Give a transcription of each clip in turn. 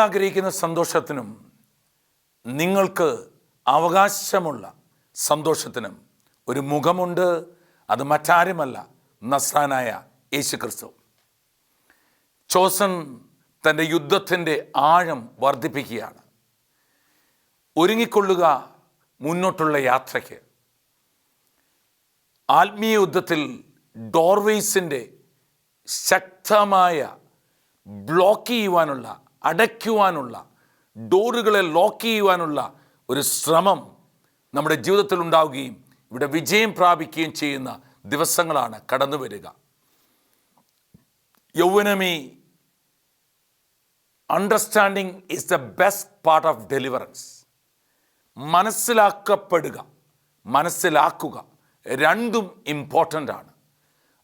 ആഗ്രഹിക്കുന്ന സന്തോഷത്തിനും നിങ്ങൾക്ക് അവകാശമുള്ള സന്തോഷത്തിനും ഒരു മുഖമുണ്ട്. അത് മറ്റാരുമല്ല. നസ്രാനായ യേശു ക്രിസ്തു ചോസൻ തന്റെ യുദ്ധത്തിന്റെ ആഴം വർദ്ധിപ്പിക്കുകയാണ്. ഒരുങ്ങിക്കൊള്ളുക മുന്നോട്ടുള്ള യാത്രയ്ക്ക്. ആത്മീയ യുദ്ധത്തിൽ ഡോർവേസിന്റെ ശക്തമായ ബ്ലോക്ക് ചെയ്യുവാനുള്ള അടയ്ക്കുവാനുള്ള ഡോറുകളെ ലോക്ക് ചെയ്യുവാനുള്ള ഒരു ശ്രമം നമ്മുടെ ജീവിതത്തിൽ ഉണ്ടാവുകയും ഇവിടെ വിജയം പ്രാപിക്കുകയും ചെയ്യുന്ന ദിവസങ്ങളാണ് കടന്നു വരിക. യൗവനമേ understanding is the best part of deliverance മനസ്സിലാക്കപ്പെടുക മനസ്സിലാക്കുക രണ്ടും ഇമ്പോർട്ടന്റ് ആണ്.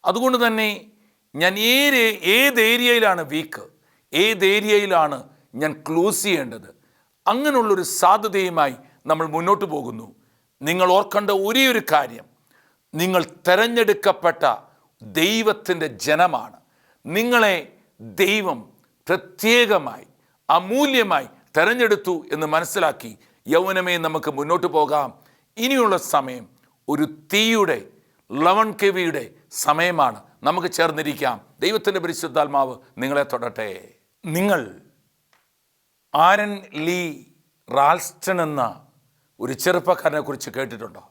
അതുകൊണ്ട് തന്നെ ഞാൻ ഏത് ഏത് ഏരിയയിലാണ് വീക്ക് ഏത് ഏരിയയിലാണ് ഞാൻ ക്ലോസ് ചെയ്യേണ്ടത്? അങ്ങനെയുള്ളൊരു സാധ്യതയുമായി നമ്മൾ മുന്നോട്ട് പോകുന്നു. നിങ്ങൾ ഓർക്കേണ്ട ഒരേ ഒരു കാര്യം. നിങ്ങൾ തെരഞ്ഞെടുക്കപ്പെട്ട ദൈവത്തിന്റെ ജനമാണ്. നിങ്ങളെ ദൈവം പ്രത്യേകമായി അമൂല്യമായി തെരഞ്ഞെടുത്തു എന്ന് മനസ്സിലാക്കി യൗവനമേ നമുക്ക് മുന്നോട്ട് പോകാം. ഇനിയുള്ള സമയം ഒരു തീയുടെ ലവൺ കെവിയുടെ സമയമാണ്. നമുക്ക് ചേർന്നിരിക്കാം. ദൈവത്തിന്റെ പരിശുദ്ധാത്മാവ് നിങ്ങളെ തൊടട്ടെ. നിങ്ങൾ ആരൻ ലീ റാൽസ്റ്റൺ എന്ന ഒരു ചെറുപ്പക്കാരനെ കുറിച്ച് കേട്ടിട്ടുണ്ടോ?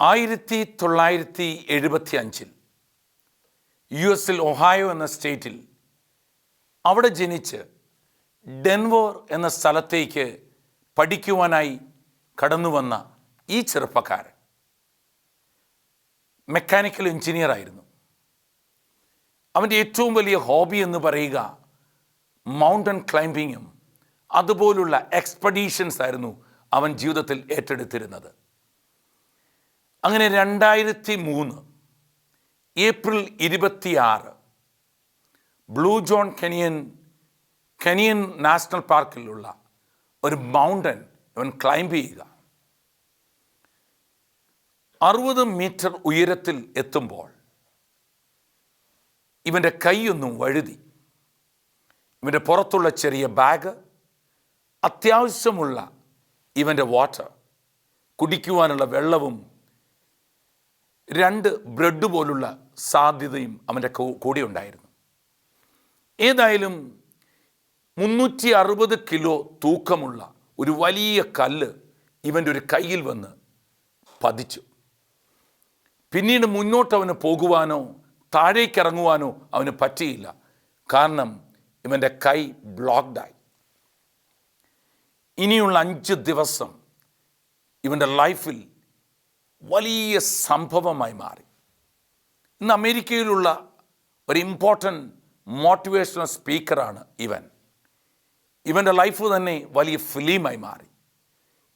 ആയിരത്തി തൊള്ളായിരത്തി എഴുപത്തി അഞ്ചിൽ യു എസിൽ ഒഹായോ എന്ന സ്റ്റേറ്റിൽ അവിടെ ജനിച്ച് ഡെൻവോർ എന്ന സ്ഥലത്തേക്ക് പഠിക്കുവാനായി കടന്നു വന്ന ഈ ചെറുപ്പക്കാരൻ. മെക്കാനിക്കൽ എഞ്ചിനീയർ ആയിരുന്നു അവന്റെ ഏറ്റവും വലിയ ഹോബി എന്ന് പറയുക മൗണ്ടൻ ക്ലൈംബിങ്ങും അതുപോലുള്ള എക്സ്പെഡീഷൻസ് ആയിരുന്നു അവൻ ജീവിതത്തിൽ ഏറ്റെടുത്തിരുന്നത്. അങ്ങനെ രണ്ടായിരത്തി മൂന്ന് ഏപ്രിൽ ഇരുപത്തിയാറ് blue John Kenyan Kenyan national പാർക്കിലുള്ള ഒരു മൗണ്ടൻ അവൻ ക്ലൈംബ് ചെയ്യുക. അറുപത് മീറ്റർ ഉയരത്തിൽ എത്തുമ്പോൾ ഇവന്റെ കൈയൊന്നും വഴുതി. ഇവന്റെ പുറത്തുള്ള ചെറിയ ബാഗ് അത്യാവശ്യമുള്ള ഇവന്റെ വാട്ടർ കുടിക്കുവാനുള്ള വെള്ളവും രണ്ട് ബ്രെഡ് പോലുള്ള സാധ്യതയും അവന്റെ കൂടെ ഉണ്ടായിരുന്നു. ഏതായാലും മുന്നൂറ്റി അറുപത് കിലോ തൂക്കമുള്ള ഒരു വലിയ കല്ല് ഇവന്റെ ഒരു കയ്യിൽ വന്ന് പതിച്ചു. പിന്നീട് മുന്നോട്ട് അവന് പോകുവാനോ താഴേക്ക് ഇറങ്ങുവാനോ അവന് പറ്റിയില്ല. കാരണം ഇവന്റെ കൈ ബ്ലോക്ക്ഡായി ഇനിയുള്ള അഞ്ച് ദിവസം ഇവന്റെ ലൈഫിൽ വലിയ സംഭവമായി മാറി. ഇന്ന് അമേരിക്കയിലുള്ള ഒരു ഇമ്പോർട്ടന്റ് മോട്ടിവേഷണൽ സ്പീക്കറാണ് ഇവൻ. ഇവന്റെ ലൈഫ് തന്നെ വലിയ ഫിലിമായി മാറി.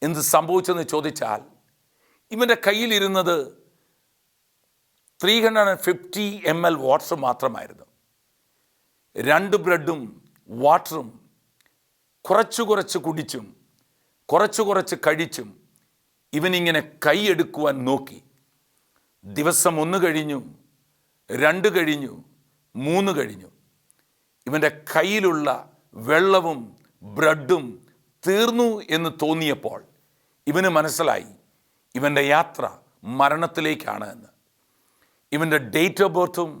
എന്ത് സംഭവിച്ചെന്ന് ചോദിച്ചാൽ ഇവന്റെ കയ്യിലിരുന്നത് three hundred and fifty M L water മാത്രമായിരുന്നു. രണ്ട് ബ്രെഡും വാട്ടറും കുറച്ച് കുറച്ച് കുടിച്ചും കുറച്ച് കുറച്ച് കഴിച്ചും ഇവനിങ്ങനെ കൈയെടുക്കുവാൻ നോക്കി. ദിവസം ഒന്ന് കഴിഞ്ഞു രണ്ട് കഴിഞ്ഞു മൂന്ന് കഴിഞ്ഞു. ഇവന്റെ കയ്യിലുള്ള വെള്ളവും ബ്രെഡും തീർന്നു എന്ന് തോന്നിയപ്പോൾ ഇവന് മനസ്സിലായി ഇവന്റെ യാത്ര മരണത്തിലേക്കാണ് എന്ന്. ഇവന്റെ ഡേറ്റ് ഓഫ് ബർത്തും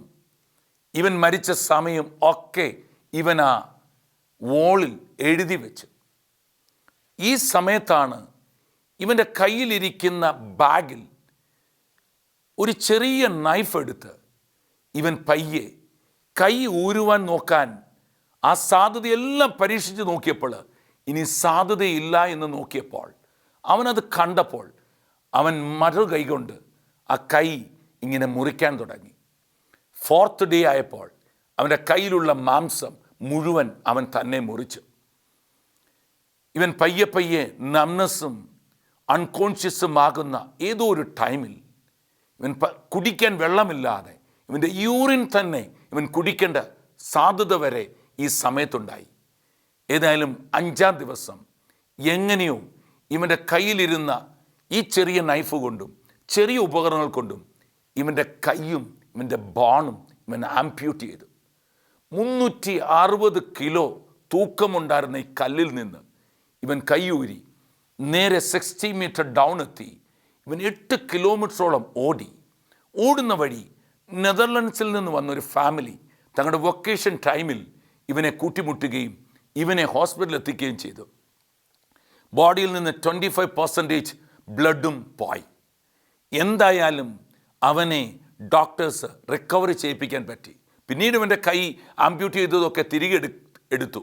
ഇവൻ മരിച്ച സമയം ഒക്കെ ഇവൻ ആ വോളിൽ എഴുതി വെച്ച്. ഈ സമയത്താണ് ഇവന്റെ കയ്യിലിരിക്കുന്ന ബാഗിൽ ഒരു ചെറിയ നൈഫ് എടുത്ത് ഇവൻ പയ്യെ കൈ ഊരുവാൻ നോക്കാൻ ആ സാധ്യതയെല്ലാം പരീക്ഷിച്ച് നോക്കിയപ്പോൾ ഇനി സാധ്യതയില്ല എന്ന് നോക്കിയപ്പോൾ അവനത് കണ്ടപ്പോൾ അവൻ മറു കൈകൊണ്ട് ആ കൈ ഇങ്ങനെ മുറിക്കാൻ തുടങ്ങി. ഫോർത്ത് ഡേ ആയപ്പോൾ അവന്റെ കയ്യിലുള്ള മാംസം മുഴുവൻ അവൻ തന്നെ മുറിച്ചു. ഇവൻ പയ്യെ പയ്യെ നംനസ്സും അൺകോൺഷ്യസും ആകുന്ന ഏതോ ഒരു ടൈമിൽ ഇവൻ കുടിക്കാൻ വെള്ളമില്ലാതെ ഇവന്റെ യൂറിൻ തന്നെ ഇവൻ കുടിക്കേണ്ട സാധ്യത വരെ ഈ സമയത്തുണ്ടായി. ഏതായാലും അഞ്ചാം ദിവസം എങ്ങനെയോ ഇവന്റെ കയ്യിലിരുന്ന ഈ ചെറിയ നൈഫ് കൊണ്ടും ചെറിയ ഉപകരണങ്ങൾ കൊണ്ടും ഇവന്റെ കൈയും ഇവന്റെ ബാണും ഇവൻ ആംപ്യൂട്ട് ചെയ്തു. മുന്നൂറ്റി അറുപത് കിലോ തൂക്കമുണ്ടായിരുന്ന ഈ കല്ലിൽ നിന്ന് ഇവൻ കൈയൂരി നേരെ സിക്സ്റ്റി മീറ്റർ ഡൗൺ എത്തി. ഇവൻ എട്ട് കിലോമീറ്ററോളം ഓടി. ഓടുന്ന വഴി നെതർലൻഡ്സിൽ നിന്ന് വന്നൊരു ഫാമിലി തങ്ങളുടെ വൊക്കേഷൻ ടൈമിൽ ഇവനെ കൂട്ടിമുട്ടുകയും ഇവനെ ഹോസ്പിറ്റലിൽ എത്തിക്കുകയും ചെയ്തു. ബോഡിയിൽ നിന്ന് ട്വന്റി ഫൈവ് പെർസെന്റേജ് ബ്ലഡും പോയി. എന്തായാലും അവനെ ഡോക്ടേഴ്സ് റിക്കവറി ചെയ്യിപ്പിക്കാൻ പറ്റി. പിന്നീട് ഇവന്റെ കൈ ആംപ്യൂട്ട് ചെയ്തതൊക്കെ തിരികെ എടുത്തു.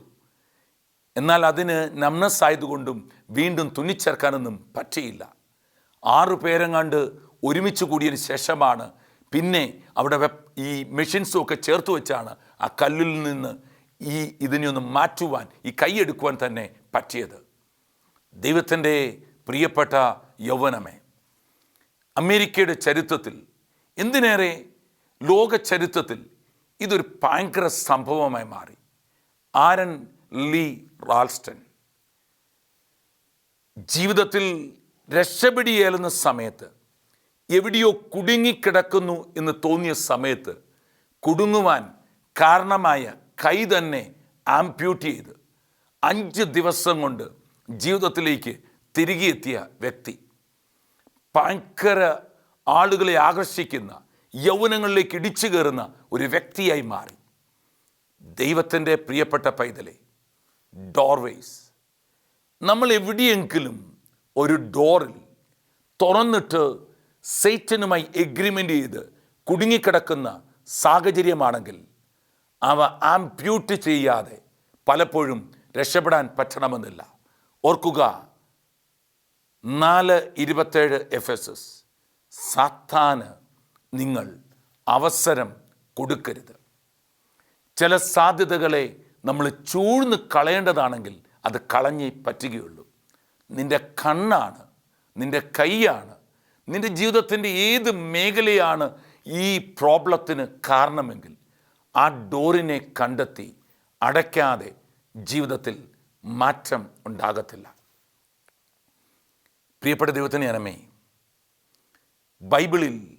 എന്നാൽ അതിന് നംനസ് ആയതുകൊണ്ടും വീണ്ടും തുന്നിച്ചേർക്കാനൊന്നും പറ്റിയില്ല. ആറു പേരെങ്ങാണ്ട് ഒരുമിച്ച് കൂടിയതിന് ശേഷമാണ് പിന്നെ അവിടെ ഈ മെഷീൻസും ഒക്കെ ചേർത്ത് വെച്ചാണ് ആ കല്ലിൽ നിന്ന് ഈ ഇതിനെയൊന്ന് മാറ്റുവാൻ ഈ കൈയെടുക്കുവാൻ തന്നെ പറ്റിയത്. ദൈവത്തിന്റെ പ്രിയപ്പെട്ട യൗവനമേ അമേരിക്കയുടെ ചരിത്രത്തിൽ എന്തിനേറെ ലോക ചരിത്രത്തിൽ ഇതൊരു ഭയങ്കര സംഭവമായി മാറി. ആരൻ ലീ റാൾസ്റ്റൺ ജീവിതത്തിൽ രക്ഷപിടിയേലുന്ന സമയത്ത് എവിടെയോ കുടുങ്ങിക്കിടക്കുന്നു എന്ന് തോന്നിയ സമയത്ത് കുടുങ്ങുവാൻ കാരണമായ കൈ തന്നെ ആംപ്യൂട്ട് ചെയ്ത് അഞ്ച് ദിവസം കൊണ്ട് ജീവിതത്തിലേക്ക് തിരികെ എത്തിയ വ്യക്തി. ഭയങ്കര ആളുകളെ ആകർഷിക്കുന്ന യൗവനങ്ങളിലേക്ക് ഇടിച്ചു കയറുന്ന ഒരു വ്യക്തിയായി മാറി. ദൈവത്തിന്റെ പ്രിയപ്പെട്ട പൈതലെ ഡോർവേസ്. നമ്മൾ എവിടെയെങ്കിലും ഒരു ഡോറിൽ തുറന്നിട്ട് സേറ്റനുമായി എഗ്രിമെന്റ് ചെയ്ത് കുടുങ്ങിക്കിടക്കുന്ന സാഹചര്യമാണെങ്കിൽ അവ ആംപ്യൂട്ട് ചെയ്യാതെ പലപ്പോഴും രക്ഷപ്പെടാൻ പറ്റണമെന്നില്ല. ഓർക്കുക നാല് ഇരുപത്തേഴ് എഫ് എസ് എസ് സാത്താന് നിങ്ങൾ അവസരം കൊടുക്കരുത്. ചില സാധ്യതകളെ നമ്മൾ ചൂഴ്ന്ന് കളയേണ്ടതാണെങ്കിൽ അത് കളഞ്ഞേ പറ്റുകയുള്ളൂ. നിന്റെ കണ്ണാണ് നിന്റെ കൈയാണ് നിന്റെ ജീവിതത്തിന്റെ ഏത് മേഖലയാണ് ഈ പ്രോബ്ലത്തിന് കാരണമെങ്കിൽ ആ ഡോറിനെ കണ്ടെത്തി അടയ്ക്കാതെ ജീവിതത്തിൽ മാറ്റം ഉണ്ടാകത്തില്ല. പ്രിയപ്പെട്ട ദൈവത്തിന് ഞാനമ്മേ ബൈബിളിൽ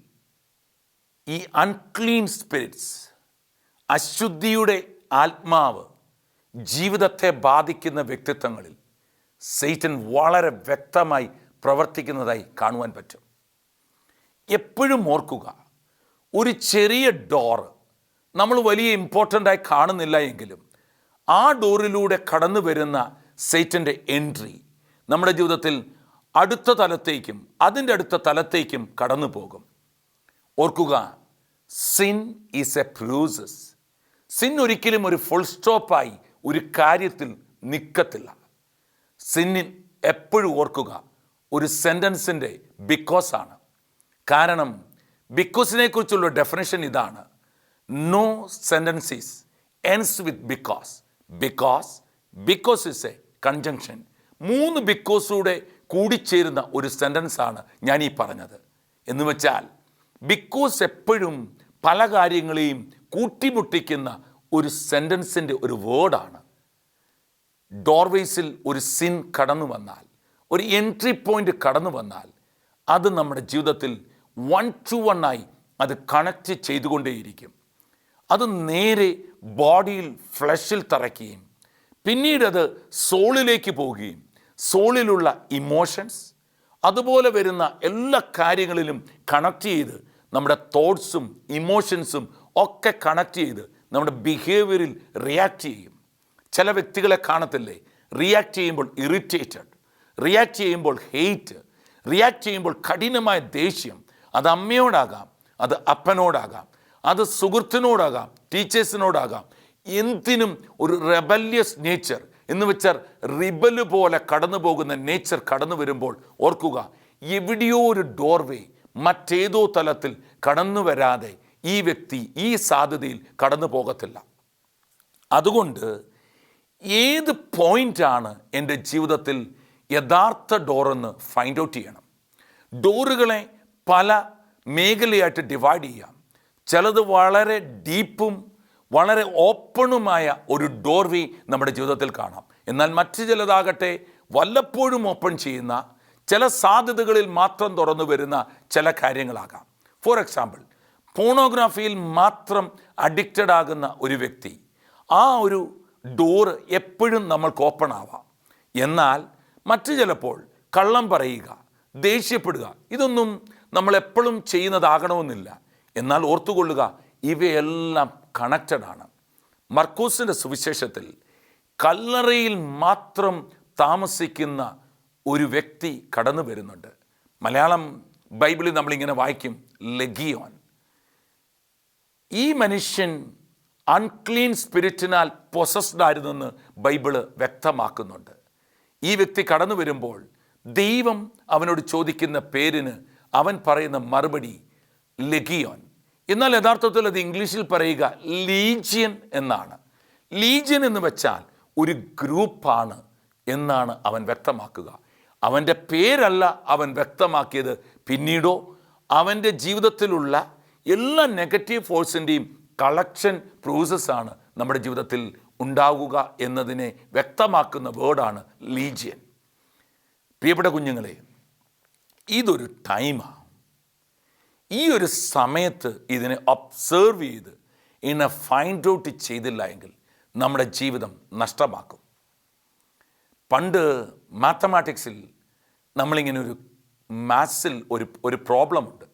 ഈ അൺക്ലീൻ സ്പിരിറ്റ്സ് അശുദ്ധിയുടെ ആത്മാവ് ജീവിതത്തെ ബാധിക്കുന്ന വ്യക്തിത്വങ്ങളിൽ സൈറ്റൻ വളരെ വ്യക്തമായി പ്രവർത്തിക്കുന്നതായി കാണുവാൻ പറ്റും. എപ്പോഴും ഓർക്കുക ഒരു ചെറിയ ഡോർ നമ്മൾ വലിയ ഇമ്പോർട്ടന്റായി കാണുന്നില്ല എങ്കിലും ആ ഡോറിലൂടെ കടന്നു വരുന്ന സൈറ്റന്റെ എൻട്രി നമ്മുടെ ജീവിതത്തിൽ അടുത്ത തലത്തേക്കും അതിന്റെ അടുത്ത തലത്തേക്കും കടന്നു പോകും ഓർക്കുക sin is a process sin ഒരിക്കലും ഒരു ഫുൾ സ്റ്റോപ്പായി ഒരു കാര്യത്തിൽ നിൽക്കത്തില്ല സിന്നിൻ എപ്പോഴും ഓർക്കുക ഒരു സെന്റൻസിന്റെ ബിക്കോസ് ആണ്. കാരണം ബിക്കോസിനെ കുറിച്ചുള്ള ഡെഫിനേഷൻ ഇതാണ്. No sentences ends with because because because is a conjunction മൂന്ന് ബിക്കോസൂടെ കൂടിച്ചേരുന്ന ഒരു സെന്റൻസാണ് ഞാൻ ഈ പറഞ്ഞത്. എന്ന് വെച്ചാൽ ബിക്കോസ് എപ്പോഴും പല കാര്യങ്ങളെയും കൂട്ടിമുട്ടിക്കുന്ന ഒരു സെന്റൻസിന്റെ ഒരു വേർഡാണ്. ഡോർവേസിൽ ഒരു സിൻ കടന്നു വന്നാൽ ഒരു എൻട്രി പോയിന്റ് കടന്നു വന്നാൽ അത് നമ്മുടെ ജീവിതത്തിൽ വൺ ടു വൺ ആയി അത് കണക്റ്റ് ചെയ്തുകൊണ്ടേയിരിക്കും. അത് നേരെ ബോഡിയിൽ ഫ്ലഷിൽ തറയ്ക്കുകയും പിന്നീട് അത് സോളിലേക്ക് പോവുകയും സോളിലുള്ള ഇമോഷൻസ് അതുപോലെ വരുന്ന എല്ലാ കാര്യങ്ങളിലും കണക്ട് ചെയ്ത് നമ്മുടെ തോട്ട്സും ഇമോഷൻസും ഒക്കെ കണക്ട് ചെയ്ത് നമ്മുടെ ബിഹേവിയറിൽ റിയാക്ട് ചെയ്യും. ചില വ്യക്തികളെ കാണത്തില്ലേ? റിയാക്ട് ചെയ്യുമ്പോൾ ഇറിറ്റേറ്റഡ് റിയാക്ട് ചെയ്യുമ്പോൾ ഹെയ്റ്റ് റിയാക്ട് ചെയ്യുമ്പോൾ കഠിനമായ ദേഷ്യം. അത് അമ്മയോടാകാം അത് അപ്പനോടാകാം അത് സുഹൃത്തിനോടാകാം ടീച്ചേഴ്സിനോടാകാം. എന്തിനും ഒരു റെബല്യസ് നേച്ചർ എന്ന് വെച്ചാൽ റിബൽ പോലെ കടന്നു പോകുന്ന നേച്ചർ കടന്നു വരുമ്പോൾ ഓർക്കുക എവിടെയോ ഒരു ഡോർവേ മറ്റേതോ തലത്തിൽ കടന്നു വരാതെ ഈ വ്യക്തി ഈ സാധ്യതയിൽ കടന്നു പോകത്തില്ല. അതുകൊണ്ട് ഏത് പോയിന്റാണ് എന്റെ ജീവിതത്തിൽ യഥാർത്ഥ ഡോറെന്ന് ഫൈൻഡ് ഔട്ട് ചെയ്യണം. ഡോറുകളെ പല മേഖലയായിട്ട് ഡിവൈഡ് ചെയ്യാം. ചിലത് വളരെ ഡീപ്പും വളരെ ഓപ്പണുമായ ഒരു ഡോർവി നമ്മുടെ ജീവിതത്തിൽ കാണാം. എന്നാൽ മറ്റു ചിലതാകട്ടെ വല്ലപ്പോഴും ഓപ്പൺ ചെയ്യുന്ന ചില സാധ്യതകളിൽ മാത്രം തുറന്നു വരുന്ന ചില കാര്യങ്ങളാകാം. ഫോർ എക്സാമ്പിൾ പോണോഗ്രാഫിയിൽ മാത്രം അഡിക്റ്റഡ് ആകുന്ന ഒരു വ്യക്തി ആ ഒരു ഡോറ് എപ്പോഴും നമ്മൾക്ക് ഓപ്പൺ ആവാം. എന്നാൽ മറ്റു ചിലപ്പോൾ കള്ളം പറയുക ദേഷ്യപ്പെടുക ഇതൊന്നും നമ്മൾ എപ്പോഴും ചെയ്യുന്നതാകണമെന്നില്ല. എന്നാൽ ഓർത്തുകൊള്ളുക ഇവയെല്ലാം കണക്റ്റഡ് ആണ് മർക്കൂസിന്റെ സുവിശേഷത്തിൽ കല്ലറയിൽ മാത്രം താമസിക്കുന്ന ഒരു വ്യക്തി കടന്നു വരുന്നുണ്ട്. മലയാളം ബൈബിളിൽ നമ്മളിങ്ങനെ വായിക്കും ലഗിയോൻ. ഈ മനുഷ്യൻ അൺക്ലീൻ സ്പിരിറ്റിനാൽ പൊസസ്ഡ് ആയിരുന്നെന്ന് ബൈബിൾ വ്യക്തമാക്കുന്നുണ്ട്. ഈ വ്യക്തി കടന്നു വരുമ്പോൾ ദൈവം അവനോട് ചോദിക്കുന്ന പേരിന് അവൻ പറയുന്ന മറുപടി ലഗിയോൻ. എന്നാൽ യഥാർത്ഥത്തിൽ അത് ഇംഗ്ലീഷിൽ പറയുക ലീജിയൻ എന്നാണ്. ലീജിയൻ എന്ന് വെച്ചാൽ ഒരു ഗ്രൂപ്പാണ് എന്നാണ് അവൻ വ്യക്തമാക്കുക. അവന്റെ പേരല്ല അവൻ വ്യക്തമാക്കിയത് പിന്നീടോ അവന്റെ ജീവിതത്തിലുള്ള എല്ലാ നെഗറ്റീവ് ഫോഴ്സിന്റെയും കളക്ഷൻ പ്രോസസ്സാണ് നമ്മുടെ ജീവിതത്തിൽ ഉണ്ടാവുക എന്നതിനെ വ്യക്തമാക്കുന്ന വേർഡാണ് ലീജിയൻ. പ്രിയപ്പെട്ട കുഞ്ഞുങ്ങളെ ഇതൊരു ടൈമാണ് ഈ ഒരു സമയത്ത് ഇതിനെ ഒബ്സേർവ് ചെയ്ത് ഇതിനെ ഫൈൻഡ് ഔട്ട് ചെയ്തില്ല എങ്കിൽ നമ്മുടെ ജീവിതം നഷ്ടമാക്കും. പണ്ട് മാത്തമാറ്റിക്സിൽ നമ്മളിങ്ങനെ ഒരു മാത്സിൽ ഒരു ഒരു പ്രോബ്ലമുണ്ട്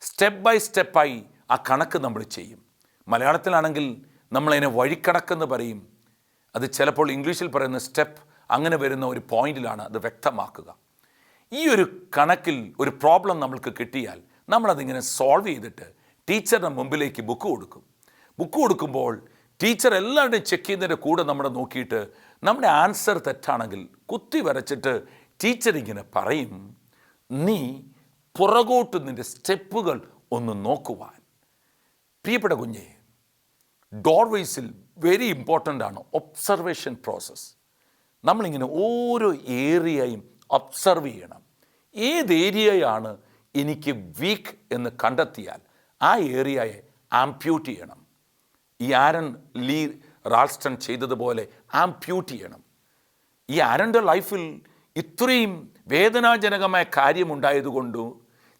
സ്റ്റെപ്പ് ബൈ സ്റ്റെപ്പായി ആ കണക്ക് നമ്മൾ ചെയ്യും. മലയാളത്തിലാണെങ്കിൽ നമ്മളതിനെ വഴിക്കണക്കെന്ന് പറയും. അത് ചിലപ്പോൾ ഇംഗ്ലീഷിൽ പറയുന്ന സ്റ്റെപ്പ് അങ്ങനെ വരുന്ന ഒരു പോയിന്റിലാണ് അത് വ്യക്തമാക്കുക. ഈ ഒരു കണക്കിൽ ഒരു പ്രോബ്ലം നമ്മൾക്ക് കിട്ടിയാൽ നമ്മളതിങ്ങനെ സോൾവ് ചെയ്തിട്ട് ടീച്ചറിന്റെ മുമ്പിലേക്ക് ബുക്ക് കൊടുക്കും. ബുക്ക് കൊടുക്കുമ്പോൾ ടീച്ചർ എല്ലാവരുടെയും ചെക്ക് ചെയ്യുന്നതിന്റെ കൂടെ നമ്മുടെ നോക്കിയിട്ട് നമ്മുടെ ആൻസർ തെറ്റാണെങ്കിൽ കുത്തി വരച്ചിട്ട് ടീച്ചർ ഇങ്ങനെ പറയും നീ പുറകോട്ട് നിന്റെ സ്റ്റെപ്പുകൾ ഒന്ന് നോക്കുവാൻ. പ്രിയപ്പെട്ട കുഞ്ഞേ ഡോർവേസിൽ വെരി ഇമ്പോർട്ടന്റ് ആണ് ഒബ്സർവേഷൻ പ്രോസസ്സ് നമ്മളിങ്ങനെ ഓരോ ഏരിയയും ഒബ്സർവ് ചെയ്യണം. ഏത് ഏരിയയാണ് എനിക്ക് വീക്ക് എന്ന് കണ്ടെത്തിയാൽ ആ ഏരിയയെ ആംപ്യൂട്ട് ചെയ്യണം. ഈ ആരൻ ലീ റാൾസ്റ്റൺ ചെയ്തതുപോലെ ആംപ്യൂട്ട് ചെയ്യണം. ഈ ആരന്റെ ലൈഫിൽ ഇത്രയും വേദനാജനകമായ കാര്യമുണ്ടായതുകൊണ്ട്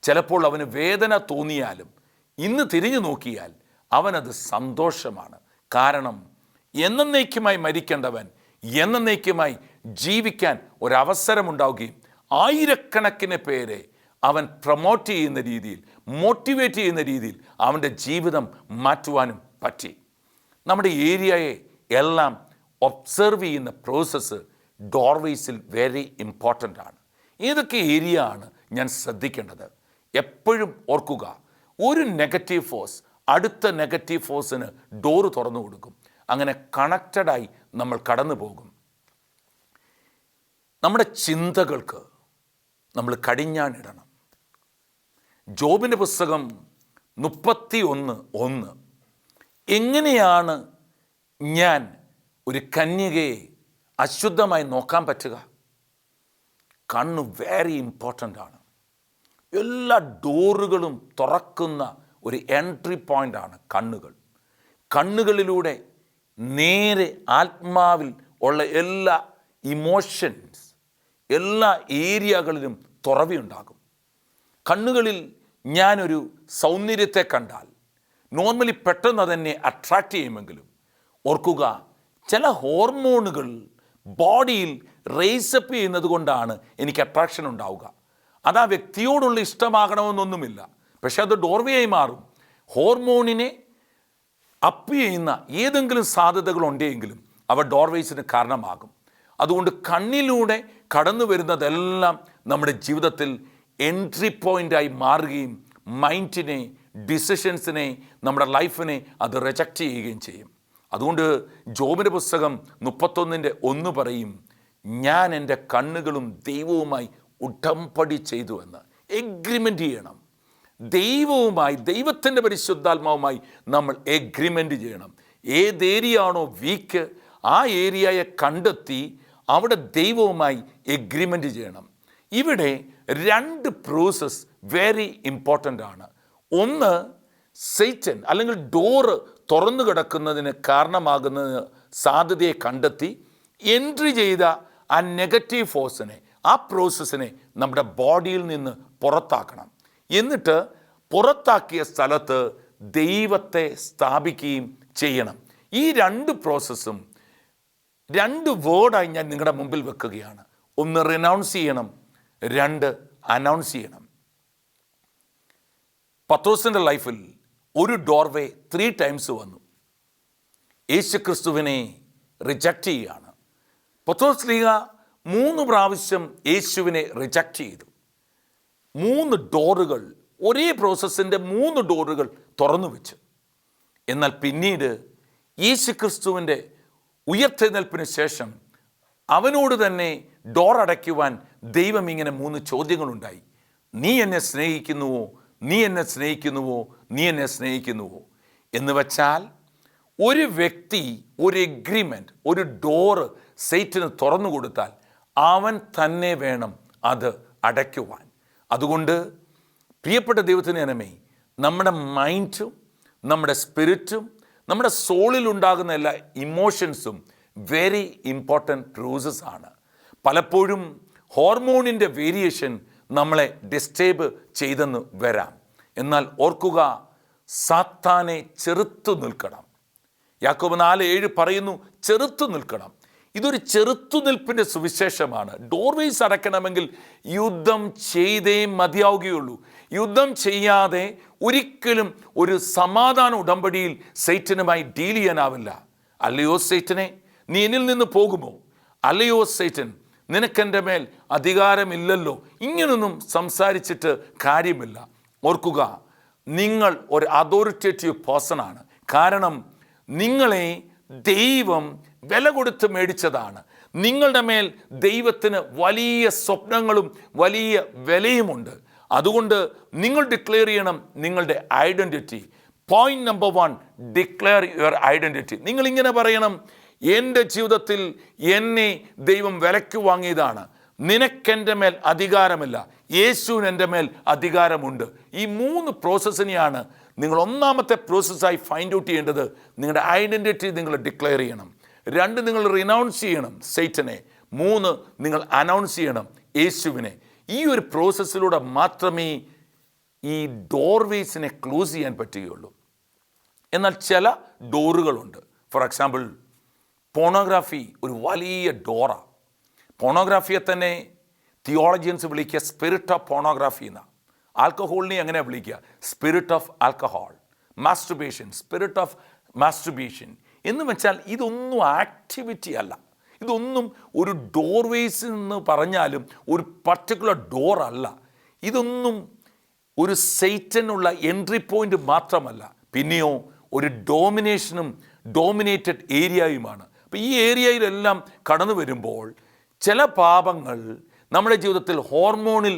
ചിലപ്പോൾ അവന് വേദന തോന്നിയാലും ഇന്ന് തിരിഞ്ഞു നോക്കിയാൽ അവനത് സന്തോഷമാണ്. കാരണം എന്നേക്കുമായി മരിക്കേണ്ടവൻ എന്നേക്കുമായി ജീവിക്കാൻ ഒരവസരമുണ്ടാവുകയും ആയിരക്കണക്കിന് പേരെ അവൻ പ്രൊമോട്ട് ചെയ്യുന്ന രീതിയിൽ മോട്ടിവേറ്റ് ചെയ്യുന്ന രീതിയിൽ അവന്റെ ജീവിതം മാറ്റുവാനും പറ്റി. നമ്മുടെ ഏരിയയെ എല്ലാം ഒബ്സർവ് ചെയ്യുന്ന പ്രോസസ്സ് ഡോർവേസിൽ വെരി ഇമ്പോർട്ടന്റ് ആണ്. ഏതൊക്കെ ഏരിയ ആണ് ഞാൻ ശ്രദ്ധിക്കേണ്ടത്? എപ്പോഴും ഓർക്കുക ഒരു നെഗറ്റീവ് ഫോഴ്സ് അടുത്ത നെഗറ്റീവ് ഫോഴ്സിന് ഡോറ് തുറന്നു കൊടുക്കും. അങ്ങനെ കണക്റ്റഡായി നമ്മൾ കടന്നു പോകും. നമ്മുടെ ചിന്തകൾക്ക് നമ്മൾ കടിഞ്ഞാണിടണം. ജോബിന്റെ പുസ്തകം മുപ്പത്തി ഒന്ന്. ഒന്ന് എങ്ങനെയാണ് ഞാൻ ഒരു കന്യകയെ അശുദ്ധമായി നോക്കാൻ പറ്റുക? കണ്ണ് വെരി ഇമ്പോർട്ടന്റ് ആണ്. എല്ലാ ഡോറുകളും തുറക്കുന്ന ഒരു എൻട്രി പോയിന്റാണ് കണ്ണുകൾ. കണ്ണുകളിലൂടെ നേരെ ആത്മാവിൽ ഉള്ള എല്ലാ ഇമോഷൻസ് എല്ലാ ഏരിയകളിലും തുറവിയുണ്ടാകും. കണ്ണുകളിൽ ഞാനൊരു സൗന്ദര്യത്തെ കണ്ടാൽ നോർമലി പെട്ടെന്ന് അതെന്നെ അട്രാക്റ്റ് ചെയ്യുമെങ്കിലും ഓർക്കുക ചില ഹോർമോണുകൾ ബോഡിയിൽ റേസപ്പ് ചെയ്യുന്നത് കൊണ്ടാണ് എനിക്ക് അട്രാക്ഷൻ ഉണ്ടാവുക. അത് ആ വ്യക്തിയോടുള്ള ഇഷ്ടമാകണമെന്നൊന്നുമില്ല. പക്ഷേ അത് ഡോർവേയായി മാറും. ഹോർമോണിനെ അപ്പ് ചെയ്യുന്ന ഏതെങ്കിലും സാധ്യതകൾ ഉണ്ടെങ്കിലും അവ ഡോർവേസിന് കാരണമാകും. അതുകൊണ്ട് കണ്ണിലൂടെ കടന്നു വരുന്നതെല്ലാം നമ്മുടെ ജീവിതത്തിൽ എൻട്രി പോയിന്റായി മാറുകയും മൈൻഡിനെ ഡിസിഷൻസിനെ നമ്മുടെ ലൈഫിനെ അത് റിജക്റ്റ് ചെയ്യുകയും ചെയ്യും. അതുകൊണ്ട് ജോബിന്റെ പുസ്തകം മുപ്പത്തൊന്നിന്റെ ഒന്ന് പറയും ഞാൻ എന്റെ കണ്ണുകളും ദൈവവുമായി ഉടമ്പടി ചെയ്തു എന്ന്. എഗ്രിമെന്റ് ചെയ്യണം. ദൈവവുമായി ദൈവത്തിന്റെ പരിശുദ്ധാത്മാവുമായി നമ്മൾ എഗ്രിമെന്റ് ചെയ്യണം. ഏത് ഏരിയ ആണോ വീക്ക് ആ ഏരിയയെ കണ്ടെത്തി അവിടെ ദൈവവുമായി എഗ്രിമെന്റ് ചെയ്യണം. ഇവിടെ രണ്ട് പ്രോസസ് വെരി ഇമ്പോർട്ടന്റ് ആണ്. ഒന്ന് സെയ്റ്റൻ അല്ലെങ്കിൽ ഡോറ് തുറന്നു കിടക്കുന്നതിന് കാരണമാകുന്നതിന് സാധ്യതയെ കണ്ടെത്തി എൻട്രി ചെയ്ത ആ നെഗറ്റീവ് ഫോഴ്സിനെ ആ പ്രോസസ്സിനെ നമ്മുടെ ബോഡിയിൽ നിന്ന് പുറത്താക്കണം. എന്നിട്ട് പുറത്താക്കിയ സ്ഥലത്ത് ദൈവത്തെ സ്ഥാപിക്കുകയും ചെയ്യണം. ഈ രണ്ട് പ്രോസസ്സും രണ്ട് വേർഡായി ഞാൻ നിങ്ങളുടെ മുമ്പിൽ വെക്കുകയാണ്. ഒന്ന് റിനൗൺസ് ചെയ്യണം രണ്ട് അനൗൺസ് ചെയ്യണം. പത്രോസിന്റെ ലൈഫിൽ ഒരു ഡോർവേ ത്രീ ടൈംസ് വന്നു. യേശു ക്രിസ്തുവിനെ റിജക്റ്റ് ചെയ്യുകയാണ്. പത്രോസ് ലീഗ മൂന്ന് പ്രാവശ്യം യേശുവിനെ റിജക്റ്റ് ചെയ്തു. മൂന്ന് ഡോറുകൾ ഒരേ പ്രോസസ്സിന്റെ മൂന്ന് ഡോറുകൾ തുറന്നു വെച്ചു. എന്നാൽ പിന്നീട് യേശു ക്രിസ്തുവിന്റെ ഉയർത്തെഴുന്നേൽപ്പിന് ശേഷം അവനോട് തന്നെ ഡോർ അടയ്ക്കുവാൻ ദൈവം ഇങ്ങനെ മൂന്ന് ചോദ്യങ്ങളുണ്ടായി. നീ എന്നെ സ്നേഹിക്കുന്നുവോ? നീ എന്നെ സ്നേഹിക്കുന്നുവോ? നീ എന്നെ സ്നേഹിക്കുന്നുവോ? എന്ന് വച്ചാൽ ഒരു വ്യക്തി ഒരു എഗ്രിമെന്റ് ഒരു ഡോറ് സൈറ്റിന് തുറന്നു കൊടുത്താൽ അവൻ തന്നെ വേണം അത് അടയ്ക്കുവാൻ. അതുകൊണ്ട് പ്രിയപ്പെട്ട ദൈവത്തിന് ഇനമേ നമ്മുടെ മൈൻഡും നമ്മുടെ സ്പിരിറ്റും നമ്മുടെ സോളിലുണ്ടാകുന്ന എല്ലാ ഇമോഷൻസും വെരി ഇമ്പോർട്ടന്റ് പ്രോസസ് ആണ്. പലപ്പോഴും ഹോർമോണിന്റെ വേരിയേഷൻ നമ്മളെ ഡിസ്റ്റേബ് ചെയ്തെന്ന് വരാം. എന്നാൽ ഓർക്കുക സാത്താനെ ചെറുത്തു നിൽക്കണം. യാക്കോബ് നാല് ഏഴ് പറയുന്നു ചെറുത്തു നിൽക്കണം. ഇതൊരു ചെറുത്തുനിൽപ്പിന്റെ സുവിശേഷമാണ്. ഡോർവേസ് അടയ്ക്കണമെങ്കിൽ യുദ്ധം ചെയ്തേ മതിയാവുകയുള്ളൂ. യുദ്ധം ചെയ്യാതെ ഒരിക്കലും ഒരു സമാധാന ഉടമ്പടിയിൽ സൈറ്റനുമായി ഡീൽ ചെയ്യാനാവില്ല. അല്ലയോ സൈറ്റനെ? നീ എന്നിൽ നിന്ന് പോകുമോ? അല്ലയോ സൈറ്റൻ നിനക്കെന്റെ മേൽ അധികാരമില്ലല്ലോ. ഇങ്ങനൊന്നും സംസാരിച്ചിട്ട് കാര്യമില്ല. ഓർക്കുക നിങ്ങൾ ഒരു അതോറിറ്റേറ്റീവ് പേഴ്സണാണ് കാരണം നിങ്ങളെ ദൈവം വില കൊടുത്ത് മേടിച്ചതാണ്. നിങ്ങളുടെ മേൽ ദൈവത്തിന് വലിയ സ്വപ്നങ്ങളും വലിയ വിലയുമുണ്ട്. അതുകൊണ്ട് നിങ്ങൾ ഡിക്ലെയർ ചെയ്യണം നിങ്ങളുടെ identity point number one declare your identity നിങ്ങൾ ഇങ്ങനെ പറയണം എന്റെ ജീവിതത്തിൽ എന്നെ ദൈവം വിലയ്ക്ക് വാങ്ങിയതാണ്. നിനക്കെന്റെ മേൽ അധികാരമില്ല. യേശുവിന് എന്റെ മേൽ അധികാരമുണ്ട്. ഈ മൂന്ന് പ്രോസസ്സിനെയാണ് നിങ്ങൾ ഒന്നാമത്തെ പ്രോസസ്സായി ഫൈൻഡ് ഔട്ട് ചെയ്യേണ്ടത്. നിങ്ങളുടെ ഐഡന്റിറ്റി നിങ്ങൾ ഡിക്ലെയർ ചെയ്യണം. രണ്ട് നിങ്ങൾ റിനൗൺസ് ചെയ്യണം സൈറ്റനെ. മൂന്ന് നിങ്ങൾ അനൗൺസ് ചെയ്യണം യേശുവിനെ. ഈ ഒരു പ്രോസസ്സിലൂടെ മാത്രമേ ഈ ഡോർവേസിനെ ക്ലോസ് ചെയ്യാൻ പറ്റുകയുള്ളൂ. എന്നാൽ ചില ഡോറുകളുണ്ട് ഫോർ എക്സാമ്പിൾ പോണോഗ്രാഫി ഒരു വലിയ ഡോറ. പോണോഗ്രാഫിയെ തന്നെ തിയോളജിയൻസ് വിളിക്കുക സ്പിരിറ്റ് ഓഫ് പോണോഗ്രാഫി എന്ന. ആൽക്കഹോളിനെ എങ്ങനെ വിളിക്കുക? Spirit of alcohol masturbation spirit of masturbation. എന്ന് വെച്ചാൽ ഇതൊന്നും ആക്ടിവിറ്റി അല്ല. ഇതൊന്നും ഒരു ഡോർവേസ് എന്ന് പറഞ്ഞാലും ഒരു പർട്ടിക്കുലർ ഡോർ അല്ല. ഇതൊന്നും ഒരു സൈറ്റനുള്ള എൻട്രി പോയിന്റ് മാത്രമല്ല. പിന്നെയോ ഒരു ഡോമിനേഷനും ഡോമിനേറ്റഡ് ഏരിയയുമാണ്. അപ്പോൾ ഈ ഏരിയയിലെല്ലാം കടന്നു വരുമ്പോൾ ചില പാപങ്ങൾ നമ്മുടെ ജീവിതത്തിൽ ഹോർമോണിൽ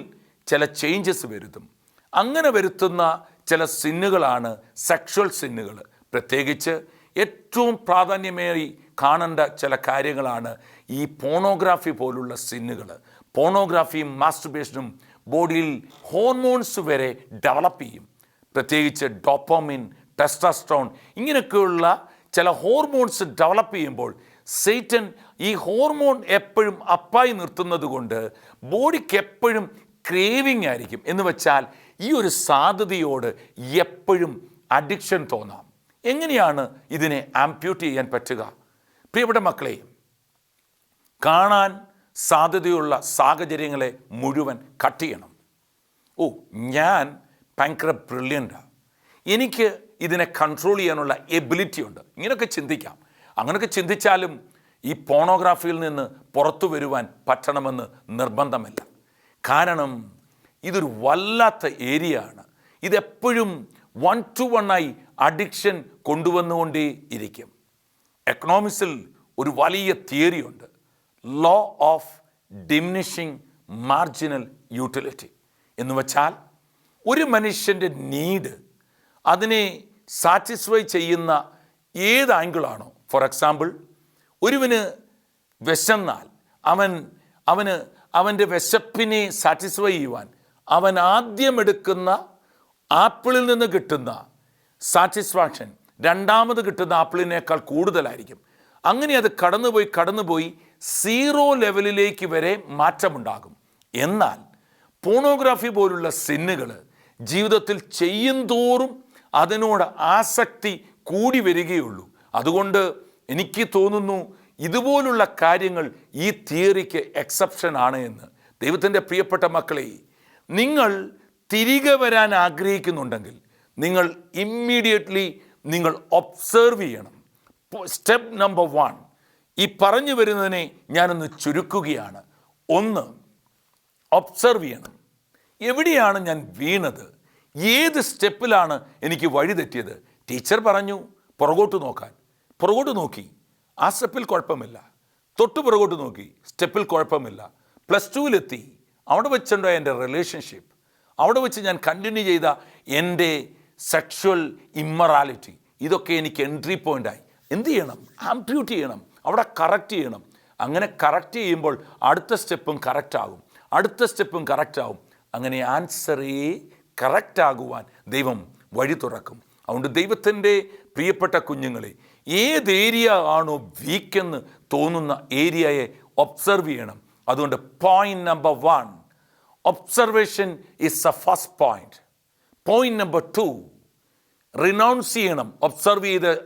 ചില ചേഞ്ചസ് വരുത്തും. അങ്ങനെ വരുത്തുന്ന ചില സിന്നുകളാണ് സെക്ഷൽ സിന്നുകൾ പ്രത്യേകിച്ച് ഏറ്റവും പ്രാധാന്യമേറി കാണേണ്ട ചില കാര്യങ്ങളാണ് ഈ പോണോഗ്രാഫി പോലുള്ള സിന്നുകൾ പോണോഗ്രാഫിയും മാസ്റ്റുബേഷനും ബോഡിയിൽ ഹോർമോൺസ് വരെ ഡെവലപ്പ് ചെയ്യും. പ്രത്യേകിച്ച് ഡോപ്പോമിൻ ടെസ്റ്റസ്ട്രോൺ ഇങ്ങനെയൊക്കെയുള്ള ചില ഹോർമോൺസ് ഡെവലപ്പ് ചെയ്യുമ്പോൾ സെയ്റ്റൻ ഈ ഹോർമോൺ എപ്പോഴും അപ്പായി നിർത്തുന്നത് കൊണ്ട് ബോഡിക്ക് എപ്പോഴും ക്രേവിങ് ആയിരിക്കും. എന്ന് വെച്ചാൽ ഈ ഒരു സാധ്യതയോട് എപ്പോഴും അഡിക്ഷൻ തോന്നാം. എങ്ങനെയാണ് ഇതിനെ ആംപ്യൂട്ട് ചെയ്യാൻ പറ്റുക? പ്രിയപ്പെട്ട മക്കളെ കാണാൻ സാധ്യതയുള്ള സാഹചര്യങ്ങളെ മുഴുവൻ കട്ട് ചെയ്യണം. ഓ ഞാൻ ഭയങ്കര ബ്രില്യന്റാണ് എനിക്ക് ഇതിനെ കൺട്രോൾ ചെയ്യാനുള്ള എബിലിറ്റി ഉണ്ട്. ഇങ്ങനെയൊക്കെ ചിന്തിക്കാം. അങ്ങനെയൊക്കെ ചിന്തിച്ചാലും ഈ പോണോഗ്രാഫിയിൽ നിന്ന് പുറത്തു വരുവാൻ പറ്റണമെന്ന് നിർബന്ധമല്ല. കാരണം ഇതൊരു വല്ലാത്ത ഏരിയ ആണ്. ഇതെപ്പോഴും വൺ ടു വണ്ണായി അഡിക്ഷൻ കൊണ്ടുവന്നുകൊണ്ടേ ഇരിക്കും. എക്കണോമിക്സിൽ ഒരു വലിയ തിയറിയുണ്ട് law of diminishing marginal utility എന്ന് വെച്ചാൽ ഒരു മനുഷ്യന്റെ നീഡ് അതിനെ സാറ്റിസ്ഫൈ ചെയ്യുന്ന ഏത് ആംഗിളാണോ ഫോർ എക്സാമ്പിൾ ഒരുവന് വിശന്നാൽ അവൻ അവന് അവന്റെ വിശപ്പിനെ സാറ്റിസ്ഫൈ ചെയ്യുവാൻ അവൻ ആദ്യം എടുക്കുന്ന ആപ്പിളിൽ നിന്ന് കിട്ടുന്ന സാറ്റിസ്ഫാക്ഷൻ രണ്ടാമത് കിട്ടുന്ന ആപ്പിളിനേക്കാൾ കൂടുതലായിരിക്കും. അങ്ങനെ അത് കടന്നുപോയി കടന്നുപോയി സീറോ ലെവലിലേക്ക് വരെ മാറ്റമുണ്ടാകും. എന്നാൽ പോണോഗ്രാഫി പോലുള്ള സിന്നുകൾ ജീവിതത്തിൽ ചെയ്യും തോറും അതിനോട് ആസക്തി കൂടി വരികയുള്ളൂ. അതുകൊണ്ട് എനിക്ക് തോന്നുന്നു ഇതുപോലുള്ള കാര്യങ്ങൾ ഈ തിയറിക്ക് എക്സെപ്ഷൻ ആണ് എന്ന്. ദൈവത്തിന്റെ പ്രിയപ്പെട്ട മക്കളെ നിങ്ങൾ തിരികെ വരാൻ ആഗ്രഹിക്കുന്നുണ്ടെങ്കിൽ നിങ്ങൾ ഇമ്മീഡിയറ്റ്ലി നിങ്ങൾ ഒബ്സേർവ് ചെയ്യണം. സ്റ്റെപ്പ് നമ്പർ വൺ ഈ പറഞ്ഞു വരുന്നതിനെ ഞാനൊന്ന് ചുരുക്കുകയാണ്. ഒന്ന് ഒബ്സർവ് ചെയ്യണം. എവിടെയാണ് ഞാൻ വീണത്? ഏത് സ്റ്റെപ്പിലാണ് എനിക്ക് വഴി തെറ്റിയത്? ടീച്ചർ പറഞ്ഞു പുറകോട്ട് നോക്കാൻ. പുറകോട്ട് നോക്കി. ആ സ്റ്റെപ്പിൽ കുഴപ്പമില്ല. തൊട്ട് പുറകോട്ട് നോക്കി. സ്റ്റെപ്പിൽ കുഴപ്പമില്ല. പ്ലസ് ടുവിലെത്തി. അവിടെ വെച്ചുണ്ടോ എന്റെ റിലേഷൻഷിപ്പ് അവിടെ വെച്ച് ഞാൻ കണ്ടിന്യൂ ചെയ്ത എന്റെ സെക്ഷൽ ഇമ്മറാലിറ്റി ഇതൊക്കെ എനിക്ക് എൻട്രി പോയിന്റായി എന്ത് ചെയ്യണം? ആംപ്യൂട്ട് ചെയ്യണം. അവിടെ കറക്റ്റ് ചെയ്യണം. അങ്ങനെ കറക്റ്റ് ചെയ്യുമ്പോൾ അടുത്ത സ്റ്റെപ്പും കറക്റ്റ് ആകും. അടുത്ത സ്റ്റെപ്പും കറക്റ്റ് ആകും. അങ്ങനെ ആൻസറേ കറക്റ്റ് ആകുവാൻ ദൈവം വഴി തുറക്കും. അതുകൊണ്ട് ദൈവത്തിന്റെ പ്രിയപ്പെട്ട കുഞ്ഞുങ്ങളെ ഏത് ഏരിയ ആണോ വീക്കെന്ന് തോന്നുന്ന ഏരിയയെ ഒബ്സർവ് ചെയ്യണം. അതുകൊണ്ട് point number one observation is a first point point number two renounce ചെയ്യണം. ഒബ്സർവ് ചെയ്ത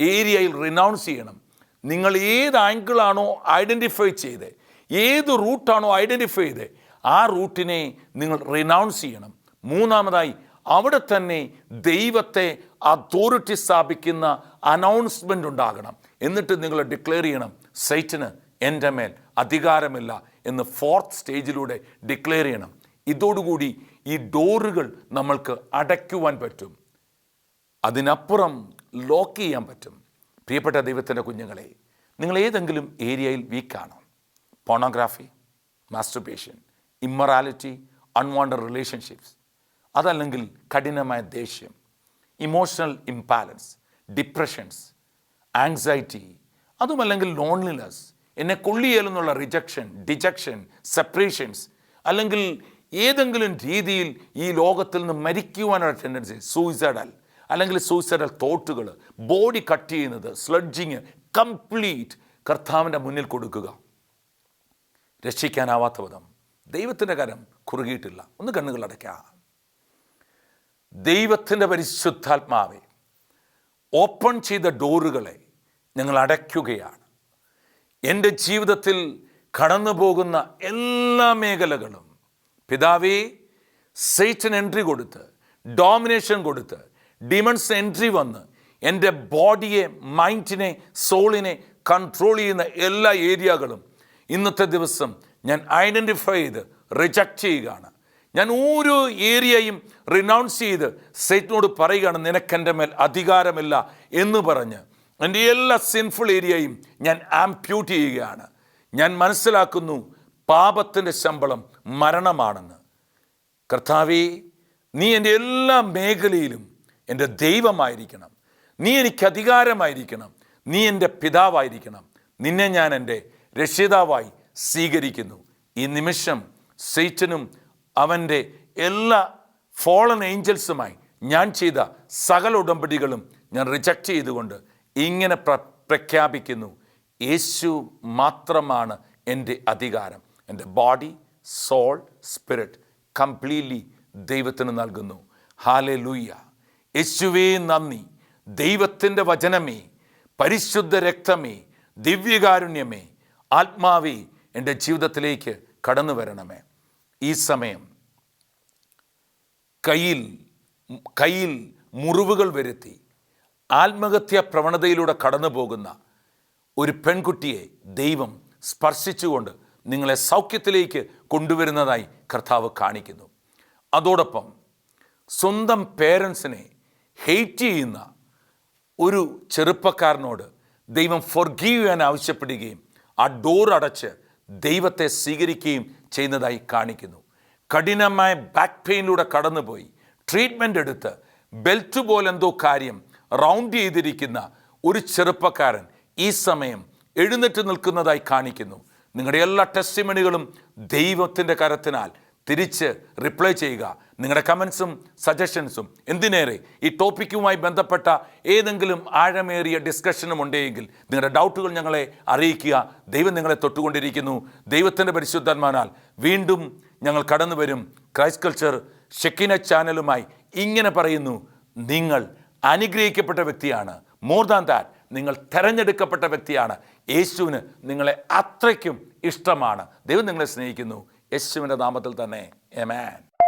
ഏരിയയിൽ റിനൗൺസ് ചെയ്യണം. നിങ്ങൾ ഏത് ആംഗിളാണോ ഐഡന്റിഫൈ ചെയ്ത് ഏത് റൂട്ടാണോ ഐഡന്റിഫൈ ചെയ്ത് ആ റൂട്ടിനെ നിങ്ങൾ റിനൗൺസ് ചെയ്യണം. മൂന്നാമതായി അവിടെ തന്നെ ദൈവത്തെ അതോറിറ്റി സ്ഥാപിക്കുന്ന അനൗൺസ്മെന്റ് ഉണ്ടാകണം. എന്നിട്ട് നിങ്ങൾ ഡിക്ലെയർ ചെയ്യണം സൈറ്റിന് എന്റെ മേൽ അധികാരമില്ല എന്ന് ഫോർത്ത് സ്റ്റേജിലൂടെ ഡിക്ലെയർ ചെയ്യണം. ഇതോടുകൂടി ഈ ഡോറുകൾ നമ്മൾക്ക് അടയ്ക്കുവാൻ പറ്റും. അതിനപ്പുറം ലോക്ക് ചെയ്യാൻ പറ്റും. പ്രിയപ്പെട്ട ദൈവത്തിന്റെ കുഞ്ഞുങ്ങളെ നിങ്ങൾ ഏതെങ്കിലും ഏരിയയിൽ വീക്കാണ് pornography masturbation immorality unwanted relationships അതല്ലെങ്കിൽ കഠിനമായ ദേഷ്യം ഇമോഷണൽ ഇംപാലൻസ് ഡിപ്രഷൻസ് ആങ്സൈറ്റി അതുമല്ലെങ്കിൽ ലോൺലിനെസ് എന്നെ കൊള്ളിയേലെന്നുള്ള റിജക്ഷൻ ഡിജക്ഷൻ സെപ്പറേഷൻസ് അല്ലെങ്കിൽ ഏതെങ്കിലും രീതിയിൽ ഈ ലോകത്തിൽ നിന്ന് മരിക്കുവാനുള്ള ടെൻഡൻസി സൂയിസൈഡൽ അല്ലെങ്കിൽ സൂയിസൈഡൽ തോട്ടുകൾ ബോഡി കട്ട് ചെയ്യുന്നത് സ്ലഡ്ജിങ് കംപ്ലീറ്റ് കർത്താവിന്റെ മുന്നിൽ കൊടുക്കുക. രക്ഷിക്കാനാവാത്ത വിധം ദൈവത്തിന്റെ കരം കുറുകിയിട്ടില്ല. ഒന്ന് കണ്ണുകൾ അടയ്ക്കാം ദൈവത്തിന്റെ പരിശുദ്ധാത്മാവെ ഓപ്പൺ ചെയ്ത ഡോറുകളെ ഞങ്ങൾ അടയ്ക്കുകയാണ്. എന്റെ ജീവിതത്തിൽ കടന്നു പോകുന്ന എല്ലാ മേഖലകളും പിതാവേ സെയ്റ്റൻ എൻട്രി കൊടുത്ത് ഡോമിനേഷൻ കൊടുത്ത് ഡിമൺസ് എൻട്രി വന്ന് എന്റെ ബോഡിയെ മൈൻഡിനെ സോളിനെ കൺട്രോൾ ചെയ്യുന്ന എല്ലാ ഏരിയകളും ഇന്നത്തെ ദിവസം ഞാൻ ഐഡന്റിഫൈ ചെയ്ത് റിജക്റ്റ് ചെയ്യുകയാണ്. ഞാൻ ഓരോ ഏരിയയും റിനൗൺസ് ചെയ്ത് സൈറ്റിനോട് പറയുകയാണ് നിനക്കെന്റെ മേൽ അധികാരമില്ല എന്ന് പറഞ്ഞ്. എന്റെ എല്ലാ സിൻഫുൾ ഏരിയയും ഞാൻ ആംപ്യൂട്ട് ചെയ്യുകയാണ്. ഞാൻ മനസ്സിലാക്കുന്നു പാപത്തിന്റെ ശമ്പളം മരണമാണെന്ന്. കർത്താവേ നീ എന്റെ എല്ലാ മേഖലയിലും എന്റെ ദൈവമായിരിക്കണം. നീ എനിക്ക് അധികാരമായിരിക്കണം. നീ എന്റെ പിതാവായിരിക്കണം. നിന്നെ ഞാൻ എന്റെ രക്ഷിതാവായി സ്വീകരിക്കുന്നു. ഈ നിമിഷം സെയ്റ്റനും അവന്റെ എല്ലാ ഫോളൻ ഏഞ്ചൽസുമായി ഞാൻ ചെയ്ത സകല ഉടമ്പടികളും ഞാൻ റിജക്റ്റ് ചെയ്തുകൊണ്ട് ഇങ്ങനെ പ്ര പ്രഖ്യാപിക്കുന്നു. യേശു മാത്രമാണ് എന്റെ അധികാരം. എന്റെ ബോഡി സോൾ സ്പിരിറ്റ് കംപ്ലീറ്റ്ലി ദൈവത്തിന് നൽകുന്നു. ഹാലെ ലൂയ്യ യേശുവേ നന്ദി. ദൈവത്തിന്റെ വചനമേ പരിശുദ്ധ രക്തമേ ദിവ്യകാരുണ്യമേ ആത്മാവേ എന്റെ ജീവിതത്തിലേക്ക് കടന്നു വരണമേ ഈ സമയം കയ്യിൽ കയ്യിൽ മുറിവുകൾ വരുത്തി ആത്മഹത്യ പ്രവണതയിലൂടെ കടന്നു പോകുന്ന ഒരു പെൺകുട്ടിയെ ദൈവം സ്പർശിച്ചുകൊണ്ട് നിങ്ങളെ സൗഖ്യത്തിലേക്ക് കൊണ്ടുവരുന്നതായി കർത്താവ് കാണിക്കുന്നു. അതോടൊപ്പം സ്വന്തം പേരൻസിനെ ഹെയ്റ്റ് ചെയ്യുന്ന ഒരു ചെറുപ്പക്കാരനോട് ദൈവം ഫൊർഗീവ് ചെയ്യാൻ ആവശ്യപ്പെടുകയും ആ ഡോർ അടച്ച് ദൈവത്തെ സ്വീകരിക്കുകയും ചെയ്യുന്നതായി കാണിക്കുന്നു. കഠിനമായ ബാക്ക് പെയിനിലൂടെ കടന്നുപോയി. ട്രീറ്റ്മെന്റ് എടുത്ത് ബെൽറ്റ് പോലെന്തോ കാര്യം റൗണ്ട് ചെയ്തിരിക്കുന്ന ഒരു ചെറുപ്പക്കാരൻ ഈ സമയം എഴുന്നേറ്റ് നിൽക്കുന്നതായി കാണിക്കുന്നു. നിങ്ങളുടെ എല്ലാ ടെസ്റ്റിമണികളും ദൈവത്തിന്റെ കരത്തിനാൽ തിരിച്ച് റിപ്ലൈ ചെയ്യുക. നിങ്ങളുടെ കമൻസും സജഷൻസും എന്തിനേറെ? ഈ ടോപ്പിക്കുമായി ബന്ധപ്പെട്ട ഏതെങ്കിലും ആഴമേറിയ ഡിസ്കഷനും ഉണ്ടെങ്കിൽ നിങ്ങളുടെ ഡൗട്ടുകൾ ഞങ്ങളെ അറിയിക്കുക. ദൈവം നിങ്ങളെ തൊട്ടുകൊണ്ടിരിക്കുന്നു. ദൈവത്തിന്റെ പരിശുദ്ധാത്മാനാൽ വീണ്ടും ഞങ്ങൾ കടന്നു വരും. ക്രൈസ്റ്റ് കൾച്ചർ ഷെക്കിന ചാനലുമായി ഇങ്ങനെ പറയുന്നു നിങ്ങൾ അനുഗ്രഹിക്കപ്പെട്ട വ്യക്തിയാണ്. മോർ ദാൻ ദാറ്റ് നിങ്ങൾ തെരഞ്ഞെടുക്കപ്പെട്ട വ്യക്തിയാണ്. യേശുവിന് നിങ്ങളെ അത്രയ്ക്കും ഇഷ്ടമാണ്. ദൈവം നിങ്ങളെ സ്നേഹിക്കുന്നു. യേശുവിന്റെ നാമത്തിൽ തന്നെ. എമാൻ